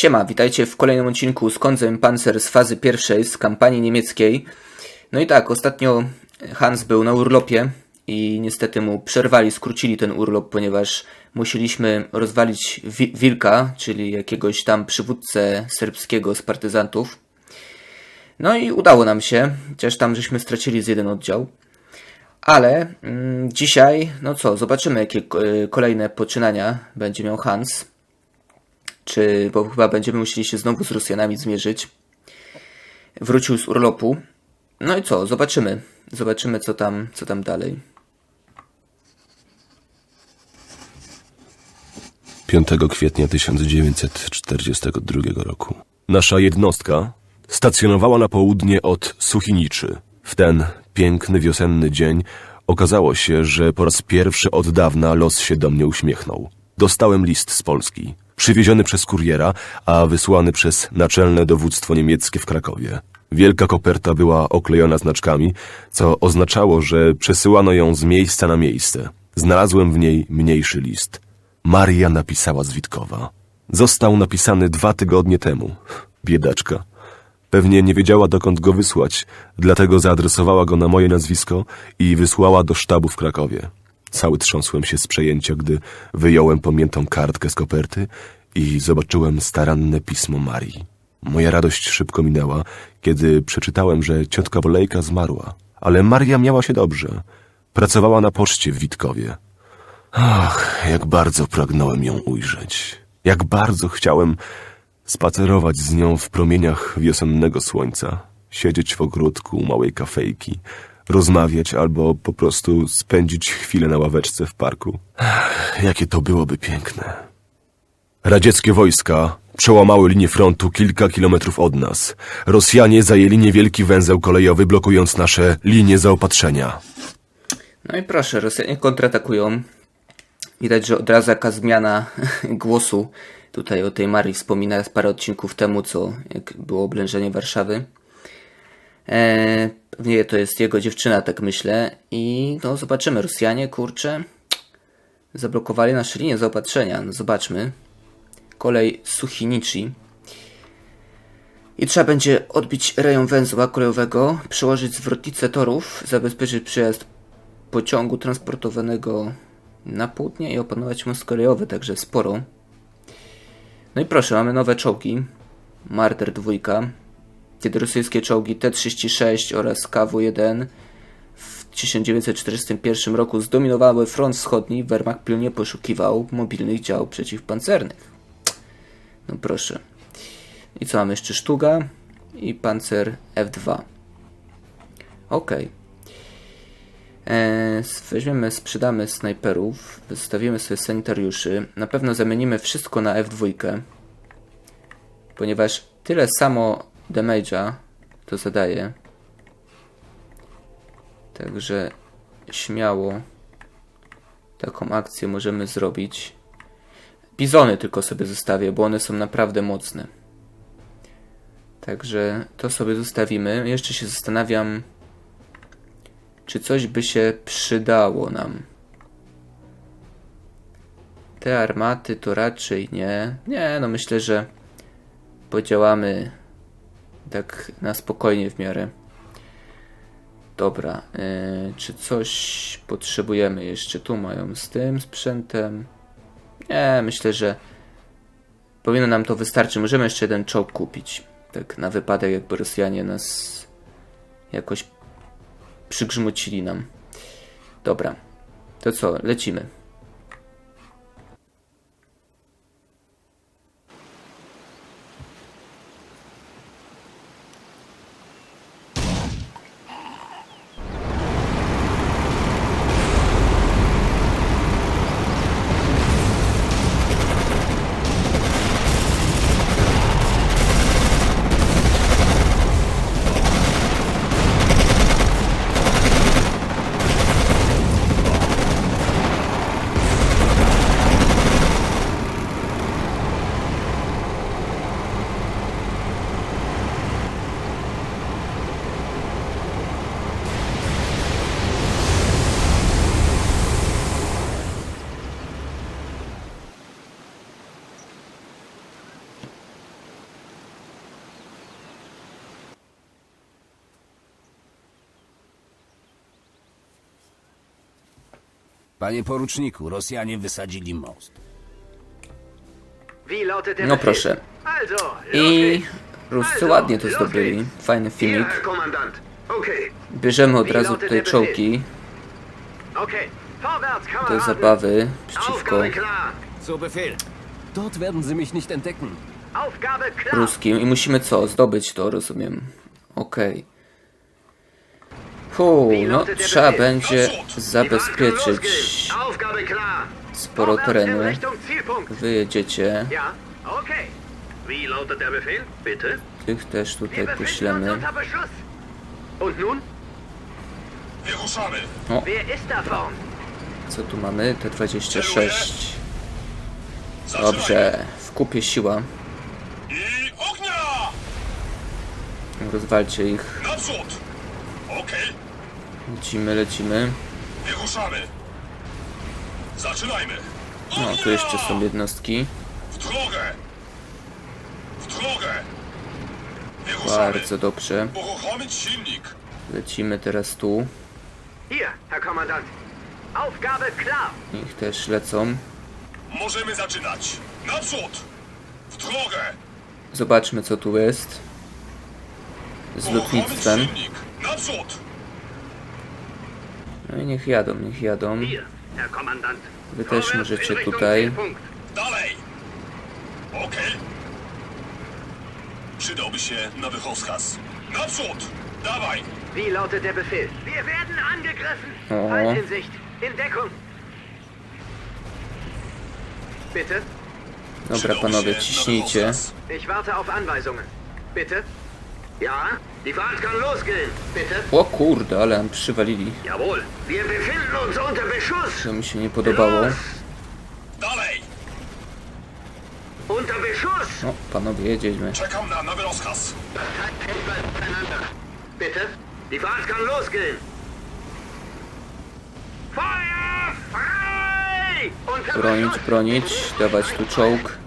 Siema, witajcie w kolejnym odcinku z Konzem Panzer z fazy pierwszej z kampanii niemieckiej. No i tak, ostatnio Hans był na urlopie i niestety mu przerwali, skrócili ten urlop, ponieważ musieliśmy rozwalić wi Wilka, czyli jakiegoś tam przywódcę serbskiego z partyzantów. No i udało nam się, chociaż tam żeśmy stracili z jeden oddział. Ale mm, dzisiaj, no co, zobaczymy jakie e, kolejne poczynania będzie miał Hans. Czy, bo chyba będziemy musieli się znowu z Rosjanami zmierzyć. Wrócił z urlopu. No i co, zobaczymy. Zobaczymy co tam, co tam dalej. 5 kwietnia 1942 roku. Nasza jednostka stacjonowała na południe od Suchiniczy. W ten piękny wiosenny dzień okazało się, że po raz pierwszy od dawna los się do mnie uśmiechnął. Dostałem list z Polski, przywieziony przez kuriera, a wysłany przez naczelne dowództwo niemieckie w Krakowie. Wielka koperta była oklejona znaczkami, co oznaczało, że przesyłano ją z miejsca na miejsce. Znalazłem w niej mniejszy list. Maria napisała z Witkowa. Został napisany dwa tygodnie temu. Biedaczka. Pewnie nie wiedziała, dokąd go wysłać, dlatego zaadresowała go na moje nazwisko i wysłała do sztabu w Krakowie. Cały trząsłem się z przejęcia, gdy wyjąłem pamiętą kartkę z koperty i zobaczyłem staranne pismo Marii. Moja radość szybko minęła, kiedy przeczytałem, że ciotka Wolejka zmarła. Ale Maria miała się dobrze. Pracowała na poczcie w Witkowie. Ach, jak bardzo pragnąłem ją ujrzeć. Jak bardzo chciałem spacerować z nią w promieniach wiosennego słońca, siedzieć w ogródku małej kafejki, rozmawiać albo po prostu spędzić chwilę na ławeczce w parku. Ach, jakie to byłoby piękne. Radzieckie wojska przełamały linię frontu kilka kilometrów od nas. Rosjanie zajęli niewielki węzeł kolejowy, blokując nasze linie zaopatrzenia. No i proszę, Rosjanie kontratakują. Widać, że od razu jaka zmiana głosu. Tutaj o tej Marii wspomina parę odcinków temu, co jak było oblężenie Warszawy. Eee, pewnie to jest jego dziewczyna, tak myślę. I no zobaczymy. Rosjanie, kurczę, zablokowali nasze linie zaopatrzenia. No zobaczmy. Kolej Suchinichi. I trzeba będzie odbić rejon węzła kolejowego, przełożyć zwrotnicę torów, zabezpieczyć przejazd pociągu transportowanego na południe i opanować most kolejowy, także sporo. No i proszę, mamy nowe czołgi. Marder 2. Kiedy rosyjskie czołgi T-36 oraz KW-1 w 1941 roku zdominowały front wschodni, Wehrmacht pilnie poszukiwał mobilnych dział przeciwpancernych. No proszę. I co mamy jeszcze? Sztuga i pancer F2. Ok. Eee, weźmiemy, sprzedamy snajperów, wystawimy sobie sanitariuszy. Na pewno zamienimy wszystko na F2, ponieważ tyle samo damage'a to zadaje. Także śmiało taką akcję możemy zrobić. Bizony tylko sobie zostawię, bo one są naprawdę mocne. Także to sobie zostawimy. Jeszcze się zastanawiam, czy coś by się przydało nam. Te armaty to raczej nie. Nie, no myślę, że podziałamy tak na spokojnie w miarę. Dobra, yy, czy coś potrzebujemy jeszcze? Tu mają z tym sprzętem. Nie, myślę, że powinno nam to wystarczyć. Możemy jeszcze jeden czołg kupić. Tak na wypadek, jakby Rosjanie nas jakoś przygrzmocili nam. Dobra, to co, lecimy. Panie poruczniku, Rosjanie wysadzili most. No proszę. I. Ruscy ładnie to zdobyli. Fajny filmik. Okay, Bierzemy od razu tutaj czołgi okay. Do zabawy przeciwko ruskim i musimy co? Zdobyć to, rozumiem. Okej. No trzeba będzie zabezpieczyć sporo terenu. Wyjedziecie. Tych też tutaj poślemy. vorn? Co tu mamy? T26. Zaczynajmy! Dobrze. W kupie siła. Rozwalcie ich. Lecimy, lecimy. wir ruszamy! Zaczynajmy! No, tu jeszcze są jednostki. W drogę! W drogę! Wir ruszamy! Bardzo dobrze. Uruchomić silnik! Lecimy teraz tu. Hier, Herr Kommandant. Aufgabe klar. Ich też lecą. Możemy zaczynać! Naprzód! W drogę! Zobaczmy co tu jest. Z lotnictwem. Naprzód! No i niech jadą, niech jadą. Wy też możecie tutaj. Dalej! Okej. Przydałby się nowy rozkaz. Naprzód! Dawaj! Wie lautet der Befehl? Wir werden angegriffen. Oh. Feind in Sicht. In Deckung. Bitte? Dobra Przydałby panowie, ciśnijcie. Ich warte auf Anweisungen. Bitte? Ja? Die Fahrt kann losgehen. Bitte? O kurde, ale nam przywalili. Jawohl. Wir befinden uns unter Beschuss. To mi się nie podobało. Dalej! Unter Beschuss. No, panowie, jedziemy. Czekam na nowy rozkaz. Bitte? Die Fahrt kann losgehen. Feuer frei! Unter Bronić, Beschuss. bronić. Dawać tu czołg.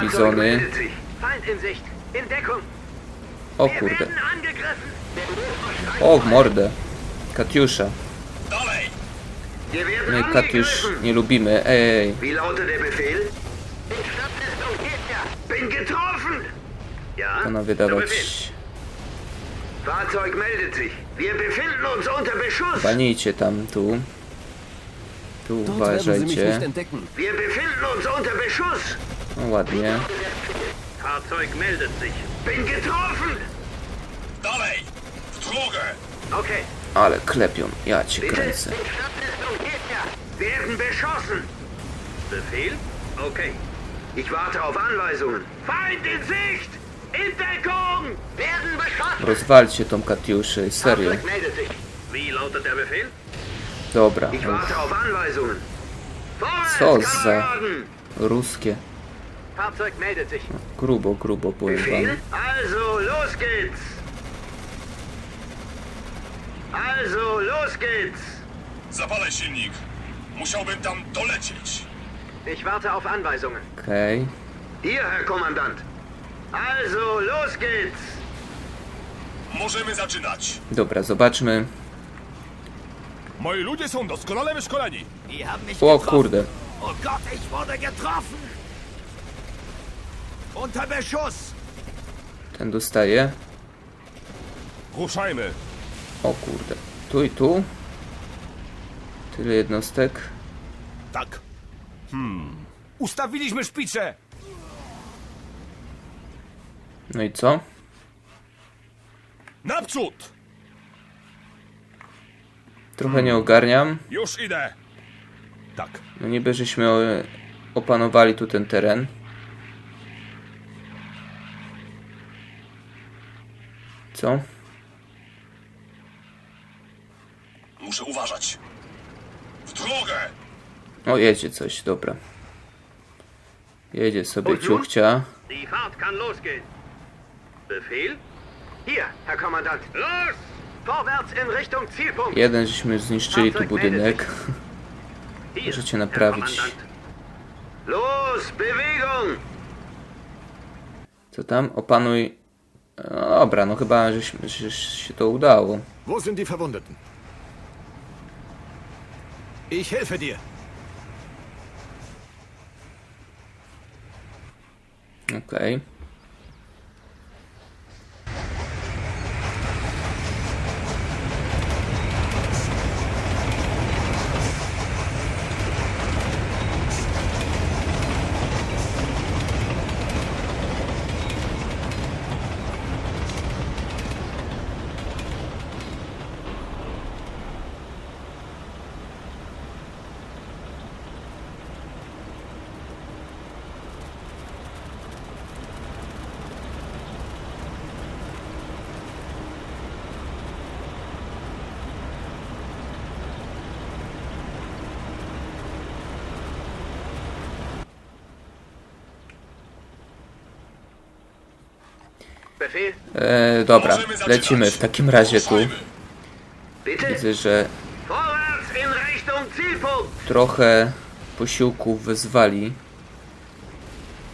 Bizony. meldet sich. Feind in Sicht. In Deckung. O kurde. O, w mordę. Katiusza. No i Katiusz nie lubimy. Ej, Wie lautet der Befehl? In Stadtlistung geht ja. Bin getroffen. Ja? panowie, Der dawać. Befehl. Fahrzeug meldet sich. Wir befinden uns unter Beschuss. Walnijcie tam, tu. Tu uważajcie. entdecken. Wir befinden uns unter Beschuss. No ładnie. Fahrzeug meldet sich. Bin getroffen. Dalej! W drogę! Okay. Ale klepią. Ja cię kręcę. Werden beschossen. Befehl? Okay. Ich warte auf Anweisungen. Feind in Sicht! In Deckung! Werden beschossen! Rozwalcie tą Katiuszę, serio. Wie lautet der Befehl? Dobra. Ich warte auf Anweisungen. Co za- ruskie. Fahrzeug meldet sich. Grubo, grubo powiem wam. Also, los geht's! Also, los geht's! Zapalę silnik. Musiałbym tam dolecieć. Ich warte auf Anweisungen. Okej. Hier, Herr Kommandant. Also, los geht's! Możemy zaczynać. Dobra, zobaczmy. Moi ludzie są doskonale wyszkoleni. O kurde. Oh Gott, ich wurde getroffen. Unter Beschuss. Ten dostaje. Ruszajmy. O kurde. Tu i tu. Tyle jednostek. Tak. Hmm. Ustawiliśmy szpicze. No i co? Naprzód! Trochę nie ogarniam. Już idę. Tak. No niby żeśmy opanowali tu ten teren. Co? Muszę uważać. W drogę! O, jedzie coś, dobra. Jedzie sobie ciuchcia. Die Fahrt kann losgehen. Befehl? Hier, Herr Kommandant. Los! Vorwärts in Richtung Zielpunkt. Jeden żeśmy zniszczyli tu budynek. Możecie naprawić. Los, Bewegung! Co tam? Opanuj. No dobra, no chyba żeśmy, że się to udało. Wo sind die Verwundeten? Ich helfe dir. Okej. Befehl? E, dobra, lecimy w takim razie tu. Widzę, że trochę posiłków wyzwali.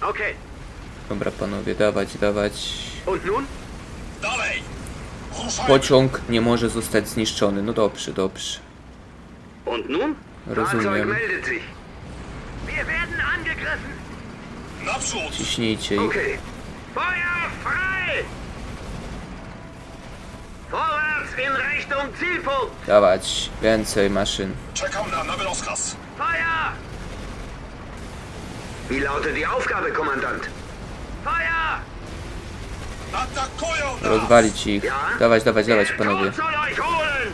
Okay. Dobra, panowie, dawać, dawać. Pociąg nie może zostać zniszczony. No dobrze, dobrze. Rozumiem. Ciśnijcie ich. Feuer frei! Vorwärts in Richtung Zielpunkt! Dawać więcej maszyn. Czekam na nowy rozkaz. Feuer! Wie lautet die Aufgabe, Kommandant? Feuer! Atakują nas! Rozwalić ich. Dawać, dawać, dawać, panowie. Soll euch holen!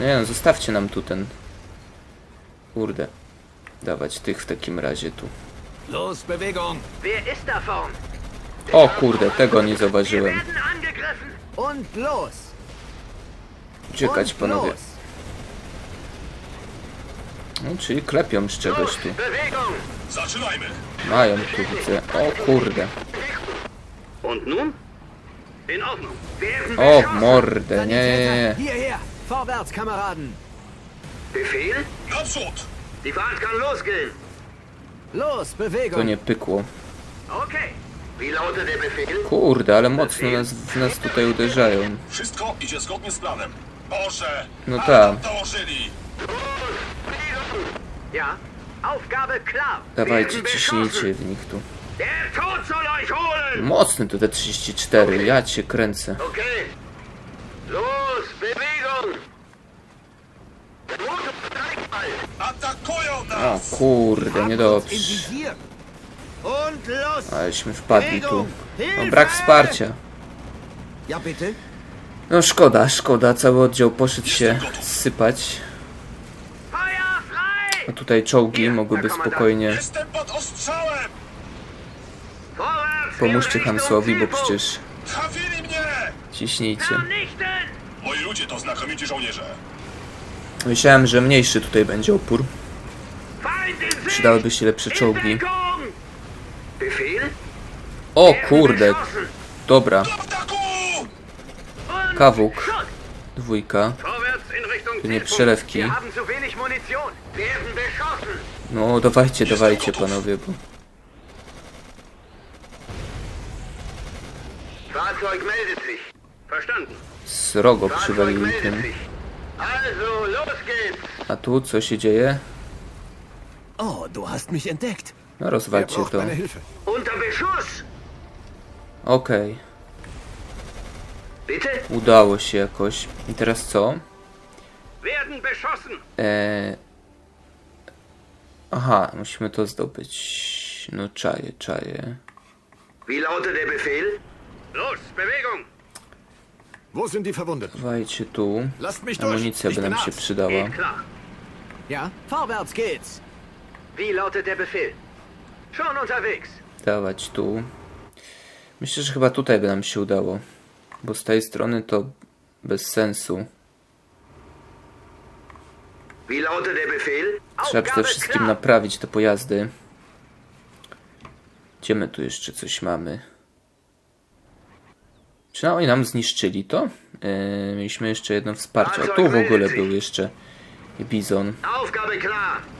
Nie no, zostawcie nam tu ten... Kurde. Dawać tych w takim razie tu. Los, Bewegung. Wer ist da vorn? O kurde, tego nie zauważyłem. werden angegriffen! Und los. Uciekać, Und panowie. los. No, czyli klepią z czegoś tu. Bewegung! Zaczynajmy! Mają tu, widzę. O kurde. Und nun? In Ordnung. Werden O, mordę, nie, nie, nie. Hierher. Vorwärts, Kameraden. Befehl? Naprzód! Die Fahrt kann losgehen. Los, To nie pykło. Okay. Wie lautet der Befehl? Kurde, ale mocno nas, w nas tutaj uderzają. Wszystko idzie zgodnie z planem. Boże! No ale tak. nam dołożyli! Ja. Aufgabe klar. Dawajcie, ciśnijcie w nich tu. Der Tod soll euch holen! Mocny tu te 34, ja cię kręcę. Okay. Los, Bewegung! Der Motor steigt bald. Atakują O nas! kurde, niedobrze. Aleśmy wpadli tu. No, brak wsparcia. No szkoda, szkoda. Cały oddział poszedł się sypać. A tutaj czołgi mogłyby spokojnie... Pomóżcie Hansowi, bo przecież ciśnijcie. Moi ludzie to znakomici żołnierze. Myślałem, że mniejszy tutaj będzie opór. Przydałyby się lepsze czołgi. O kurde, dobra. Kawuk. Dwójka. Tu nie przelewki. No dawajcie, dawajcie panowie, bo... Srogo meldet tym. A tu co się dzieje? Oh, du hast mich entdeckt. No rozwalcie to. Hilfe? Unter Beschuss. Okej, Bitte? udało się jakoś. I teraz co? Werden beschossen. Eee... Aha, musimy to zdobyć. No czaję, czaję. Wie lautet der Befehl? Los, Bewegung. Wo sind die Verwundeten? Dawajcie tu. Amunicja by nam się przydała. Geht klar. Ja, vorwärts geht's. Wie lautet der Befehl? Schon unterwegs. Dawać tu. Myślę, że chyba tutaj by nam się udało. Bo z tej strony to bez sensu. Wie lautet der Befehl? Trzeba przede wszystkim naprawić te pojazdy. Gdzie my tu jeszcze coś mamy? Czy oni nam zniszczyli to? Yy, mieliśmy jeszcze jedno wsparcie. A tu w ogóle był jeszcze Bizon. Aufgabe klar.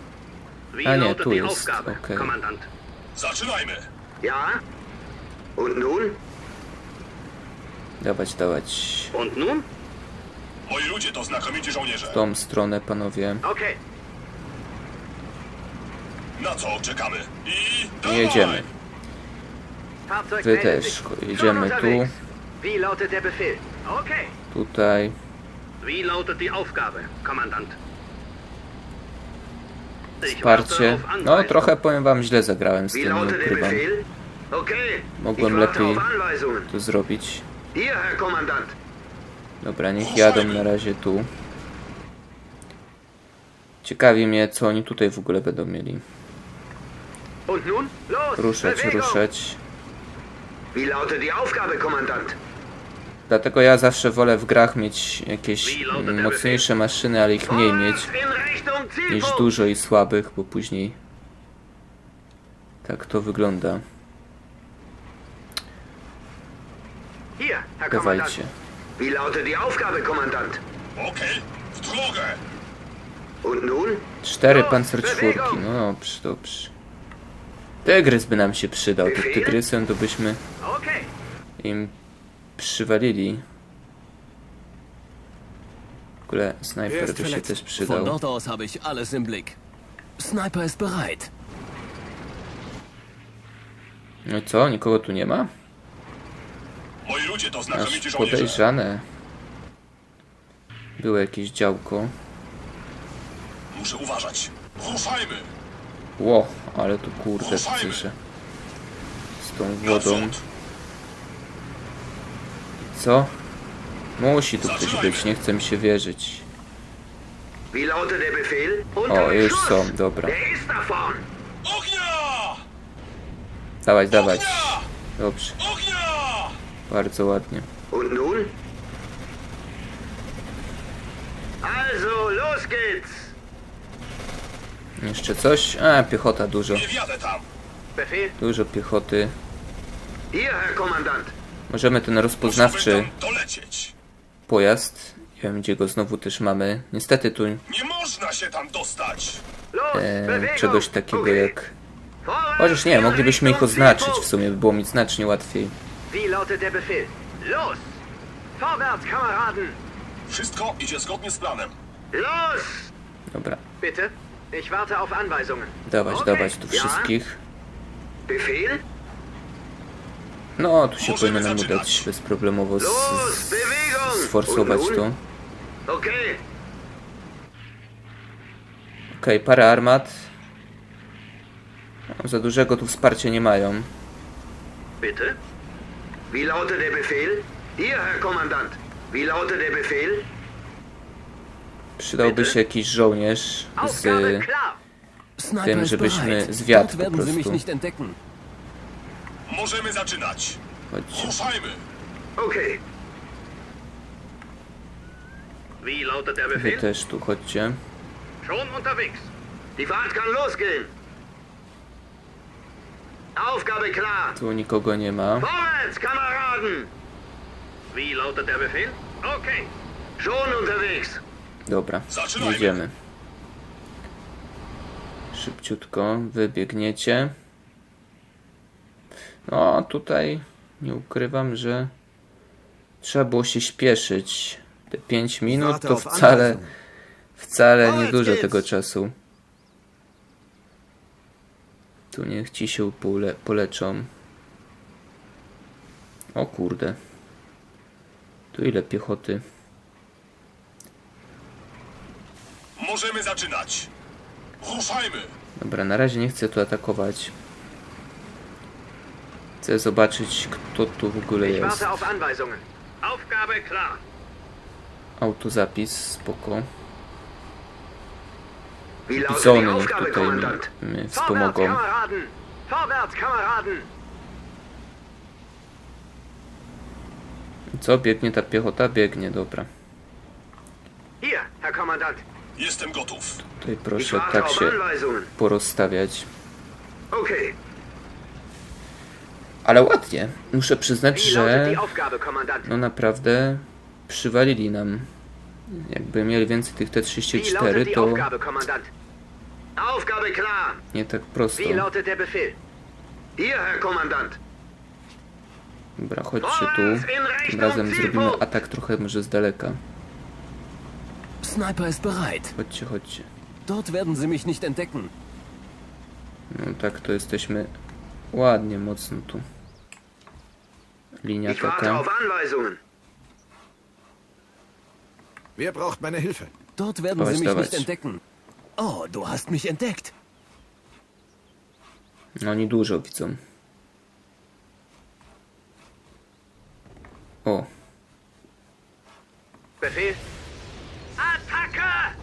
A nie, tu jest, okej. Kommandant? Zaczynajmy! Ja? Und nun? Dawać, dawać. Und nun? Moi ludzie to znakomici żołnierze. W tą stronę, panowie. Okay. Na co czekamy? I dawaj! jedziemy. Fahrzeug Wy meldet też sich. jedziemy tu, unterwegs. Wie lautet der Befehl? Okay. tutaj. Wie lautet die Aufgabe, Kommandant? Wsparcie. No, trochę powiem wam źle zagrałem z tym, nie ukrywam. Mogłem lepiej to zrobić. Dobra, niech jadą na razie tu. Ciekawi mnie, co oni tutaj w ogóle będą mieli. Ruszać, ruszać. Wie lautet die Aufgabe, Kommandant? Dlatego ja zawsze wolę w grach mieć jakieś mm, mocniejsze maszyny, ale ich mniej mieć niż dużo i słabych, bo później tak to wygląda. Dawajcie. Wie lautet die Aufgabe, Kommandant? Okej, w drogę! Und nun? Cztery Los, pancerczwórki, bewegung! no dobrze, dobrze. Tygrys by nam się przydał, tym tygrysem to byśmy Okay. im przywalili. W ogóle Er snajper by się też Von przydał. dort aus habe ich alles im Blick. Sniper ist bereit. No i co, nikogo tu nie ma? Moi ludzie to Aż znakomici żołnierze. podejrzane. Było jakieś działko. Muszę uważać. Ruszajmy! Ło, ale tu kurde przyszedł. Z tą wodą. Naprzód! Co? Musi tu ktoś być, nie chce mi się wierzyć. O, już są, dobra. Dawać, dawać. Dobrze, bardzo ładnie. Also, los geht's! Jeszcze coś? A, piechota dużo. Dużo piechoty. Hier, Herr Kommandant. Możemy ten rozpoznawczy dolecieć! pojazd. Nie wiem, gdzie go znowu też mamy. Niestety tu Nie można się tam dostać! E, czegoś takiego jak... Chociaż nie, moglibyśmy ich oznaczyć w sumie, by było mi znacznie łatwiej. Wie lautet der Befehl? Los! Vorwärts, Kameraden! Wszystko idzie zgodnie z planem. Los! Dobra, Bitte? Ich warte auf Anweisungen. dawać, dawać tu wszystkich. Befehl? No, tu się Możemy powinno nam zaczynać. udać bezproblemowo z, Los, z, Bewegung! sforsować to. nun? Okay. Okej, parę armat. No, za dużego tu wsparcia nie mają. Bitte? Wie lautet der Befehl? Hier, Herr Kommandant. Wie lautet der Befehl? Przydałby się jakiś żołnierz Aufgabe z... klar. Tym, żebyśmy bereit. zwiat Dort po werden sie mich prostu. nicht entdecken. Możemy zaczynać. Chodźcie. Ruszajmy! Okay. Wie lautet der Wy Befehl? też tu chodźcie. Schon unterwegs. Die Fahrt kann losgehen. Aufgabe klar. Tu nikogo nie ma. Vorwärts, Kameraden! Wie lautet der Befehl? Okay. Schon unterwegs. Dobra, Zaczynajmy. jedziemy. Szybciutko wybiegniecie. No, tutaj nie ukrywam, że trzeba było się śpieszyć. Te 5 minut to wcale, wcale niedużo tego czasu. Tu niech ci się pole, poleczą. O kurde. Tu ile piechoty? Możemy zaczynać. Ruszajmy! Dobra, na razie nie chcę tu atakować. Chcę zobaczyć, kto tu w ogóle jest. Autozapis, spoko. Bizony niech tutaj mi, mi wspomogą. Co, biegnie ta piechota? Biegnie, dobra. Hier, Herr Kommandant. Jestem gotów. Tutaj proszę tak się porozstawiać. Okay. Ale ładnie. Muszę przyznać, że no naprawdę przywalili nam. Jakby mieli więcej tych Wie T-34, lautet die to nie tak prosto. Dobra, chodźcie tu. Tym razem zrobimy atak trochę może z daleka. Sniper ist bereit. Chodźcie, chodźcie. Dort werden sie mich nicht entdecken. No tak, to jesteśmy ładnie, mocno tu. Linia Ich warte taka. auf Anweisungen. Wer braucht meine Hilfe? Dort werden Dawać, sie mich nicht entdecken. Oh, du hast mich entdeckt. No oni dużo widzą. O, Befehl? Attacke!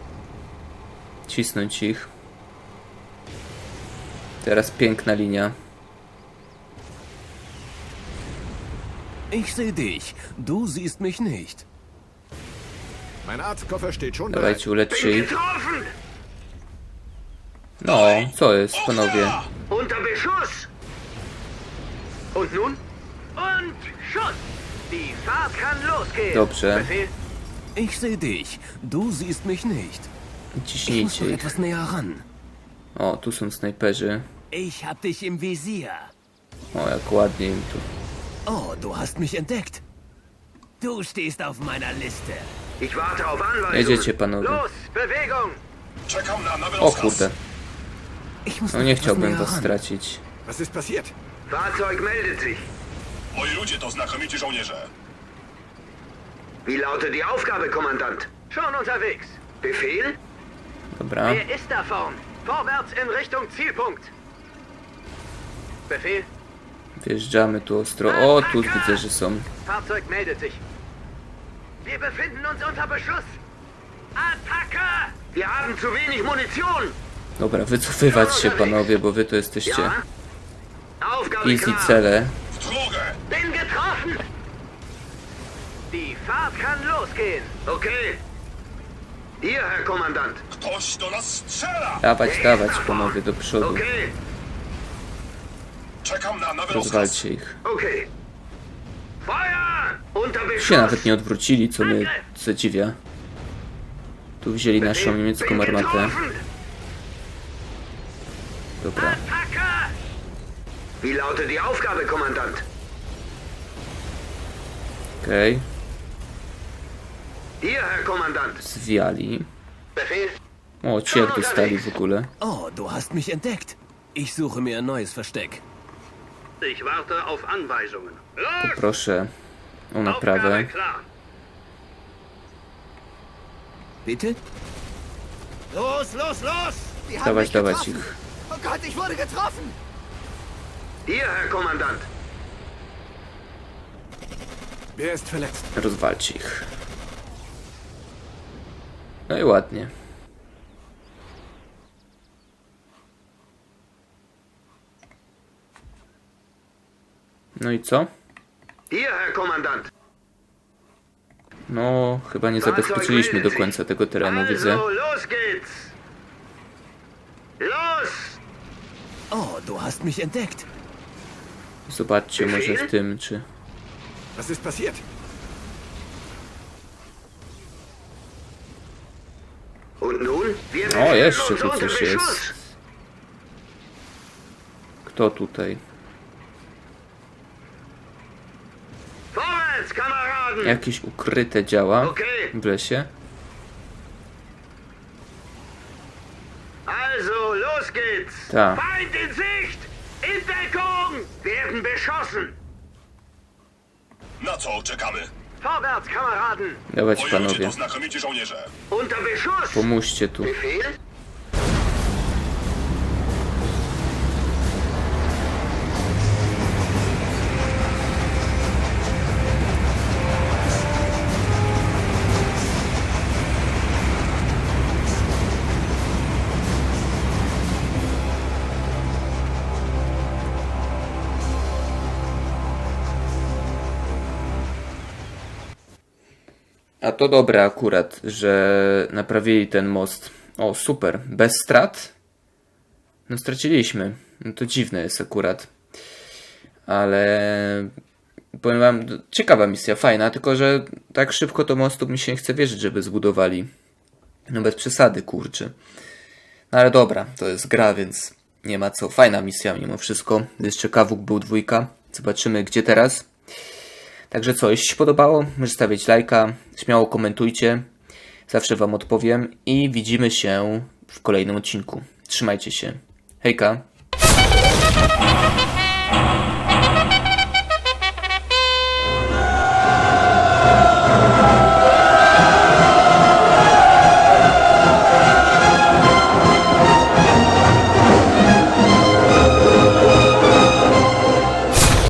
cisnąć ich. Teraz piękna linia. Ich sehe dich. Du siehst mich nicht. Mein Arztkoffer steht schon bereit. Dawajcie, getroffen! No, co jest, panowie? Unter Beschuss! Und nun? Und Schuss! Die Fahrt kann losgehen! Dobrze. Ich sehe dich. Du siehst mich nicht. Ich muss Ciśnijcie noch ich. etwas näher ran. O, tu są snajperzy. Ich hab dich im Visier. O, jak ładnie im tu. Oh, du hast mich entdeckt. Du stehst auf meiner Liste. Ich warte auf Anweisungen. Jedziecie, panowie. Los, Bewegung! Czekam na nowy O rozkaz. kurde, Ich muss no nie chciałbym was stracić. Was ist passiert? Fahrzeug meldet sich. Moi ludzie to znakomici żołnierze. Wie lautet die Aufgabe, Kommandant? Schon unterwegs. Befehl? Dobra, Wer ist da vorn? Vorwärts in Richtung Zielpunkt. Befehl? Wjeżdżamy tu ostro. O, tu widzę, że są. Fahrzeug meldet sich. Wir befinden uns unter Beschuss. Attacke! Wir haben zu wenig Munition. Dobra, wycofywać się, panowie, bo wy to jesteście easy cele. Bin getroffen. Die Fahrt kann losgehen. Okay. Hier, Herr Kommandant. Dawać, dawać, panowie, do przodu. Okay. Czekam na nowy. Rozwalcie ich. Okay. Się nawet nie odwrócili, co mnie zadziwia. Tu wzięli naszą niemiecką armatę. Dobra, Attacke! Wie lautet die Aufgabe, Kommandant? okej. Hier, Herr Kommandant. Zwiali. O, ci jak dostali w ogóle. Oh, du hast mich entdeckt. Ich suche mir ein neues Versteck. Ich warte auf Anweisungen. Proszę o naprawę. Bitte? Los, los, los! Die haben Dawać, dawać ich. Oh Gott, ich wurde getroffen. Hier, Herr Kommandant. Wer ist verletzt? Rozwalcie ich. No i ładnie. No i co? Hier, Herr Kommandant. No, chyba nie zabezpieczyliśmy do końca tego terenu, widzę. Also, los geht's. Los! Oh, du hast mich entdeckt. Zobaczcie może w tym, czy... Was ist passiert? O, jeszcze tu coś jest. Kto tutaj? Vorwärts, Kameraden! Jakieś ukryte działa w lesie? Also, los geht's! Da. Feind in Sicht! In Deckung! Werden beschossen! Na co czekamy? Vorwärts, Kameraden! Dawać panowie. to znakomici żołnierze. Unter Beschuss! Pomóżcie tu. Befehl? A to dobre akurat, że naprawili ten most. O, super. Bez strat? No straciliśmy. No to dziwne jest akurat. Ale powiem wam, ciekawa misja, fajna, tylko że tak szybko to mostu mi się nie chce wierzyć, żeby zbudowali. No bez przesady, kurczę. No ale dobra, to jest gra, więc nie ma co. Fajna misja mimo wszystko. Jeszcze kawuk był dwójka. Zobaczymy gdzie teraz. Także co, jeśli się podobało, możecie stawiać lajka, śmiało komentujcie. Zawsze Wam odpowiem i widzimy się w kolejnym odcinku. Trzymajcie się. Hejka!